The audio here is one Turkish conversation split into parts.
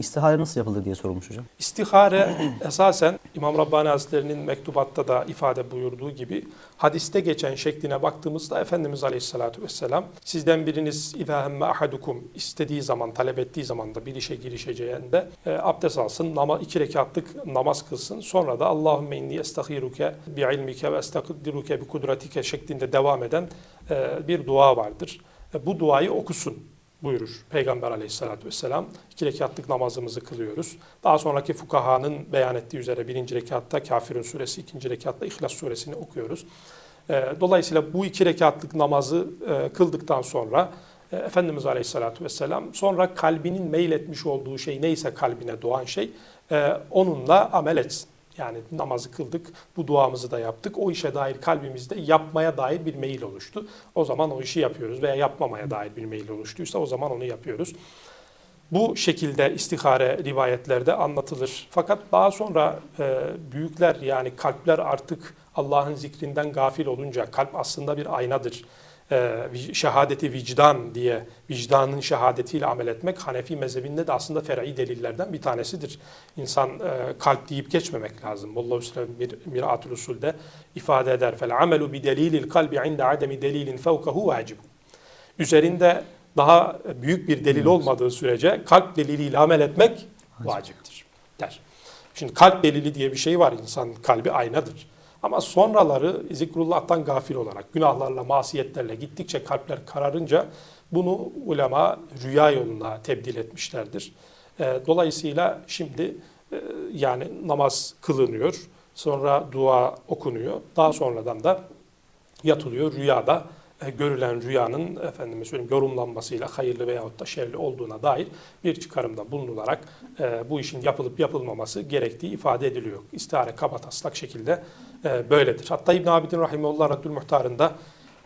istihare nasıl yapılır diye sorulmuş hocam. İstihare esasen İmam Rabbani Hazretleri'nin mektubatta da ifade buyurduğu gibi hadiste geçen şekline baktığımızda Efendimiz Aleyhisselatü Vesselam sizden biriniz idâhemme ahadukum istediği zaman, talep ettiği zaman da bir işe girişeceğinde e, abdest alsın, nama, iki rekatlık namaz kılsın. Sonra da Allahümme inni estahiruke bi ilmike ve estakdiruke bi kudratike şeklinde devam eden e, bir dua vardır. E, bu duayı okusun buyurur Peygamber aleyhissalatü vesselam. İki rekatlık namazımızı kılıyoruz. Daha sonraki fukahanın beyan ettiği üzere birinci rekatta Kafirun suresi, ikinci rekatta İhlas suresini okuyoruz. Ee, Dolayısıyla bu iki rekatlık namazı e, kıldıktan sonra e, Efendimiz Aleyhisselatü Vesselam sonra kalbinin meyletmiş olduğu şey neyse kalbine doğan şey e, onunla amel etsin. Yani namazı kıldık, bu duamızı da yaptık. O işe dair kalbimizde yapmaya dair bir meyil oluştu. O zaman o işi yapıyoruz veya yapmamaya dair bir meyil oluştuysa o zaman onu yapıyoruz. Bu şekilde istihare rivayetlerde anlatılır. Fakat daha sonra e, büyükler yani kalpler artık Allah'ın zikrinden gafil olunca kalp aslında bir aynadır. E, şehadeti vicdan diye vicdanın şehadetiyle amel etmek Hanefi mezhebinde de aslında fer'i delillerden bir tanesidir. İnsan e, kalp deyip geçmemek lazım. Molla Hüsrev bir Miratül Usul'de ifade eder. Fel amelu bi delilil kalbi inde ademi delilin fevkahu vacib. Üzerinde daha büyük bir delil olmadığı sürece kalp deliliyle amel etmek vaciptir der. Şimdi kalp delili diye bir şey var. İnsan kalbi aynadır. Ama sonraları zikrullah'tan gafil olarak günahlarla, masiyetlerle gittikçe kalpler kararınca bunu ulema rüya yoluna tebdil etmişlerdir. Ee, Dolayısıyla şimdi e, yani namaz kılınıyor, sonra dua okunuyor, daha sonradan da yatılıyor rüyada görülen rüyanın efendime söyleyeyim yorumlanmasıyla hayırlı veyahut da şerli olduğuna dair bir çıkarımda bulunularak e, bu işin yapılıp yapılmaması gerektiği ifade ediliyor. İstihare kaba taslak şekilde e, böyledir. Hatta İbn Abidin Rahimullah Raddül Muhtar'ında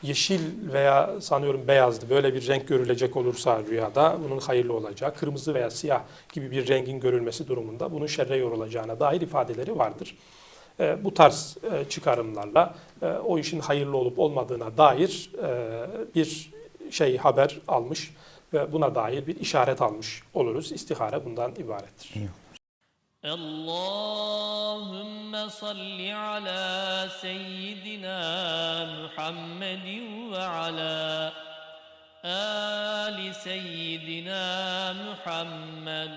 yeşil veya sanıyorum beyazdı böyle bir renk görülecek olursa rüyada bunun hayırlı olacağı, kırmızı veya siyah gibi bir rengin görülmesi durumunda bunun şerre yorulacağına dair ifadeleri vardır. Ee, bu tarz e, çıkarımlarla e, o işin hayırlı olup olmadığına dair e, bir şey haber almış ve buna dair bir işaret almış oluruz. İstihare bundan ibarettir. Allahümme salli ala seyyidina Muhammedin ve ala ali seyyidina Muhammed.